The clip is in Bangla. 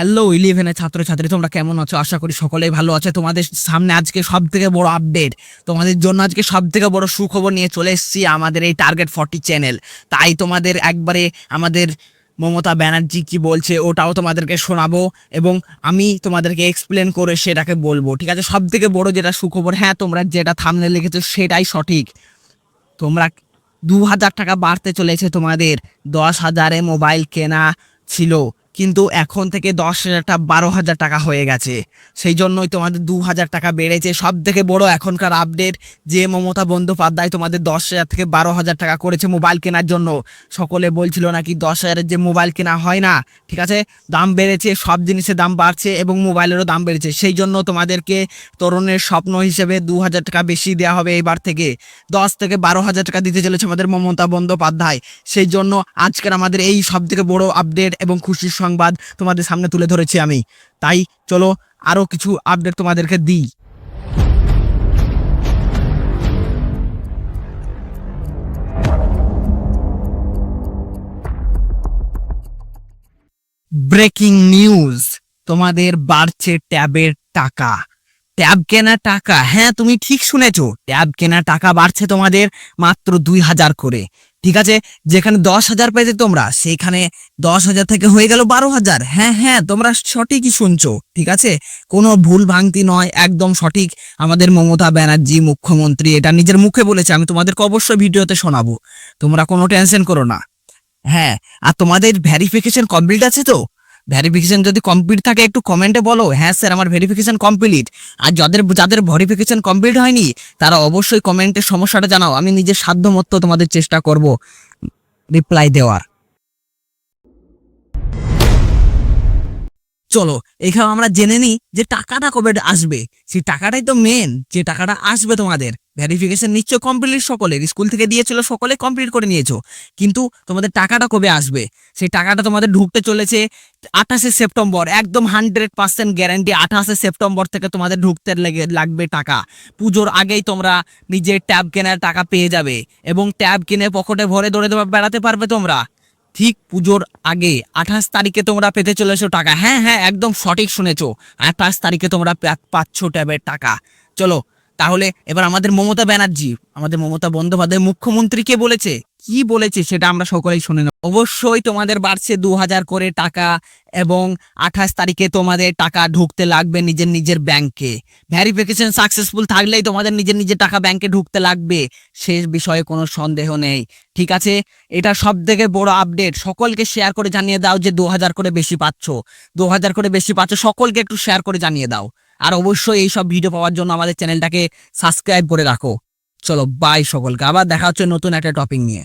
হ্যালো ইলেভেনের ছাত্রছাত্রী, তোমরা কেমন আছো? আশা করি সকলেই ভালো আছে। তোমাদের সামনে আজকে সব থেকে বড় আপডেট তোমাদের জন্য আজকে সব থেকে বড় সুখবর নিয়ে চলে এসেছি আমাদের এই টার্গেট ফর্টি চ্যানেল তাই তোমাদের একবারে আমাদের মমতা ব্যানার্জি কি বলছে, ওটাও তোমাদেরকে শোনাবো এবং আমি তোমাদেরকে এক্সপ্লেন করে সেটাকে বলব। ঠিক আছে? সব থেকে বড় যেটা সুখবর হ্যাঁ তোমরা যেটা থামনে লিখেছো সেটাই সঠিক। তোমরা দু হাজার টাকা বাড়তে চলেছে তোমাদের। দশ হাজারে মোবাইল কেনা ছিল। কিন্তু এখন থেকে দশ হাজারটা বারো হাজার টাকা হয়ে গেছে। সেই জন্যই তোমাদের দু হাজার টাকা বেড়েছে। সব থেকে বড় এখনকার আপডেট যে মমতা বন্দ্যোপাধ্যায় তোমাদের দশ হাজার থেকে বারো হাজার টাকা করেছে মোবাইল কেনার জন্য। সকলে বলছিল নাকি দশ হাজারের যে মোবাইল কেনা হয় না, ঠিক আছে? দাম বেড়েছে, সব জিনিসের দাম বাড়ছে এবং মোবাইলেরও দাম বেড়েছে। সেই জন্য তোমাদেরকে তরুণের স্বপ্ন হিসেবে দু হাজার টাকা বেশি দেওয়া হবে এবার থেকে। দশ থেকে বারো হাজার টাকা দিতে চলেছে আমাদের মমতা বন্দ্যোপাধ্যায়। সেই জন্য আজকের আমাদের এই সব থেকে বড় আপডেট এবং খুশির সংবাদ তোমাদের সামনে তুলে ধরেছি আমি। তাই চলো আরও কিছু আপডেট তোমাদেরকে দিই। ব্রেকিং নিউজ তোমাদের বাড়ছে ট্যাবের টাকা। ট্যাব কেনার টাকা। হ্যাঁ তুমি ঠিক শুনেছো, ট্যাব কেনার টাকা বাড়ছে তোমাদের মাত্র দুই হাজার করে। ঠিক আছে? যেখানে দশ হাজার পেয়েছে তোমরা, সেখানে দশ হাজার থেকে হয়ে গেল বারো হাজার। হ্যাঁ হ্যাঁ তোমরা সঠিকই শুনছো, ঠিক আছে? কোনো ভুল ভাঙতি নয়, একদম সঠিক। আমাদের মমতা ব্যানার্জি, মুখ্যমন্ত্রী, এটা নিজের মুখে বলেছে, আমি তোমাদেরকে অবশ্যই ভিডিওতে শোনাবো। তোমরা কোনো টেনশন করো না। হ্যাঁ আর তোমাদের ভ্যারিফিকেশন কমপ্লিট আছে তো? ভেরিফিকেশন যদি কমপ্লিট থাকে, একটু কমেন্টে বলো। হ্যাঁ স্যার আমার ভেরিফিকেশন কমপ্লিট আর যাদের যাদের ভেরিফিকেশন কমপ্লিট হয়নি, তারা অবশ্যই কমেন্টে সমস্যাটা জানাও। আমি নিজের সাধ্য মতো তোমাদের চেষ্টা করব রিপ্লাই দেওয়ার। চলো এখানে আমরা জেনে নিই যে টাকাটা কবে আসবে। সেই টাকাটাই তো মেন যে টাকাটা আসবে তোমাদের। ভেরিফিকেশন নিশ্চয় কমপ্লিট সকলের, স্কুল থেকে দিয়েছিল সকলে কমপ্লিট করে নিয়েছো। কিন্তু তোমাদের টাকাটা কবে আসবে? সেই টাকাটা তোমাদের ঢুকতে চলেছে আঠাশে সেপ্টেম্বর, একদম হান্ড্রেড পার্সেন্ট গ্যারান্টি আঠাশে সেপ্টেম্বর থেকে তোমাদের ঢুকতে লেগে, লাগবে টাকা। পুজোর আগেই তোমরা নিজের ট্যাব কেনার টাকা পেয়ে যাবে এবং ট্যাব কিনে পকেটে ভরে দৌড়ে দৌড়ে বেড়াতে পারবে তোমরা। ঠিক পুজোর আগে আঠাশ তারিখে তোমরা পেতে চলেছো টাকা। হ্যাঁ হ্যাঁ একদম সঠিক শুনেছো। আঠাশ তারিখে তোমরা পাচ্ছ ট্যাবের টাকা। চলো তাহলে এবার আমাদের মমতা ব্যানার্জি, আমাদের মমতা বন্দ্যোপাধ্যায় মুখ্যমন্ত্রী কে বলেছে। কি বলেছে সেটা আমরা সকলেই শুনে নেব। অবশ্যই তোমাদের বাড়ছে দু হাজার করে টাকা এবং আঠাশ তারিখে তোমাদের টাকা ঢুকতে লাগবে নিজের নিজের ব্যাংকে। ভ্যারিফিকেশন সাকসেসফুল থাকলেই তোমাদের নিজের নিজের টাকা ব্যাংকে ঢুকতে লাগবে, সে বিষয়ে কোনো সন্দেহ নেই। ঠিক আছে? এটা সব থেকে বড় আপডেট। সকলকে শেয়ার করে জানিয়ে দাও যে দু হাজার করে বেশি পাচ্ছ। দু হাজার করে বেশি পাচ্ছ, সকলকে একটু শেয়ার করে জানিয়ে দাও। আর অবশ্যই এই সব ভিডিও পাওয়ার জন্য আমাদের চ্যানেলটাকে সাবস্ক্রাইব করে রাখো। চলো বাই সকলকে। আবার দেখা হচ্ছে নতুন একটা টপিক নিয়ে।